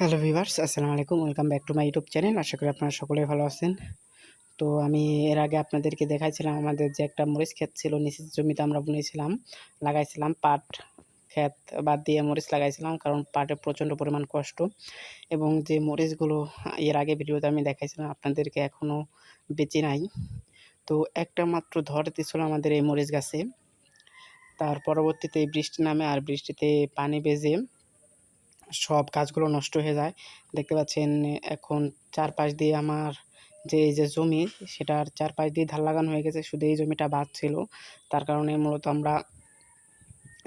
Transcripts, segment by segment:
Hello viewers আসসালামু আলাইকুম, welcome back to my YouTube channel. আশা করি আপনারা সকলেই ভালো আছেন। তো আমি এর আগে আপনাদেরকে দেখাইছিলাম, আমাদের যে একটা মরিচ ক্ষেত ছিল, নিচের জমিতে আমরা বুনেছিলাম, লাগাইছিলাম পাট ক্ষেত বাদ দিয়ে মরিচ লাগাইছিলাম, কারণ পাটে প্রচণ্ড পরিমাণ কষ্ট। এবং যে মরিচগুলো এর আগে ভিডিওতে আমি দেখাইছিলাম, আপনাদেরকে এখনও বেঁচে নাই। তো একটা মাত্র ধরতে ছিল আমাদের এই মরিচ গাছে। তার পরবর্তীতে বৃষ্টি নামে আর বৃষ্টিতে পানি বেজে সব গাছগুলো নষ্ট হয়ে যায়। দেখতে পাচ্ছেন, এখন চারপাশ দিয়ে আমার যে, এই যে জমি, সেটার চারপাশ দিয়ে ধান লাগানো হয়ে গেছে। শুধু এই জমিটা বাদ ছিল। তার কারণে মূলত আমরা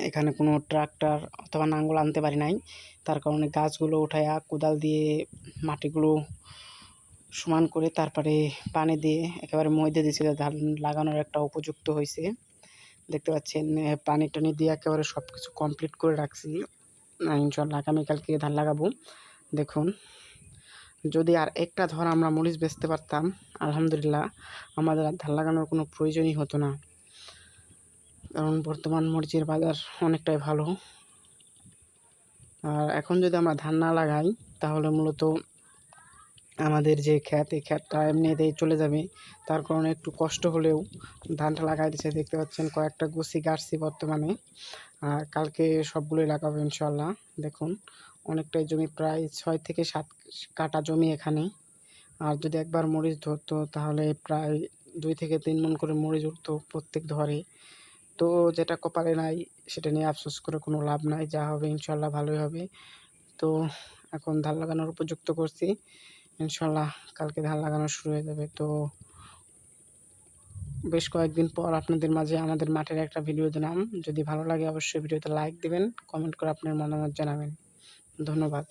এখানে কোনো ট্রাক্টর অথবা নাঙ্গল আনতে পারি নাই। তার কারণে গাছগুলো উঠায়া কোদাল দিয়ে মাটিগুলো সমান করে তারপরে পানি দিয়ে একেবারে মধ্যে দিয়েছিল ধান লাগানোর একটা উপযুক্ত হয়েছে। দেখতে পাচ্ছেন, পানি টানি দিয়ে একেবারে সব কিছু কমপ্লিট করে রাখছি। ইনশাল্লাহ আগামীকালকে ধান লাগাবো। দেখুন, যদি আর একটা ধর আমরা মরিচ বেচতে পারতাম, আলহামদুলিল্লাহ আমাদের আর ধান লাগানোর কোনো প্রয়োজনই হতো না। কারণ বর্তমান মরিচের বাজার অনেকটাই ভালো। আর এখন যদি আমরা ধান না লাগাই, তাহলে মূলত আমাদের যে ক্ষেত এই ক্ষেতটা এমনিতেই চলে যাবে। তার কারণে একটু কষ্ট হলেও ধানটা লাগাই দিচ্ছে। দেখতে পাচ্ছেন কয়েকটা গুছি গাড়ছি বর্তমানে। আর কালকে সবগুলোই লাগাবো ইনশাল্লাহ দেখুন, অনেকটাই জমি প্রায় ছয় থেকে সাত কাটা জমি এখানে। আর যদি একবার মরিচ ধরতো, তাহলে প্রায় দুই থেকে তিন মন করে মরিচ উঠতো প্রত্যেক ধরে তো যেটা কপালে নাই, সেটা নিয়ে আফসোস করে কোনো লাভ নাই। যা হবে ইনশাল্লাহ ভালোই হবে। তো এখন ধান লাগানোর উপযুক্ত করছি। ইনশাল্লাহ কালকে ধান লাগানো শুরু হয়ে যাবে। তো বেশ কয়েকদিন পর আপনাদের মাঝে আমাদের মাঠের একটা ভিডিও দিলাম। যদি ভালো লাগে অবশ্যই ভিডিওতে লাইক দিবেন কমেন্ট করে আপনার মতামত জানাবেন। ধন্যবাদ।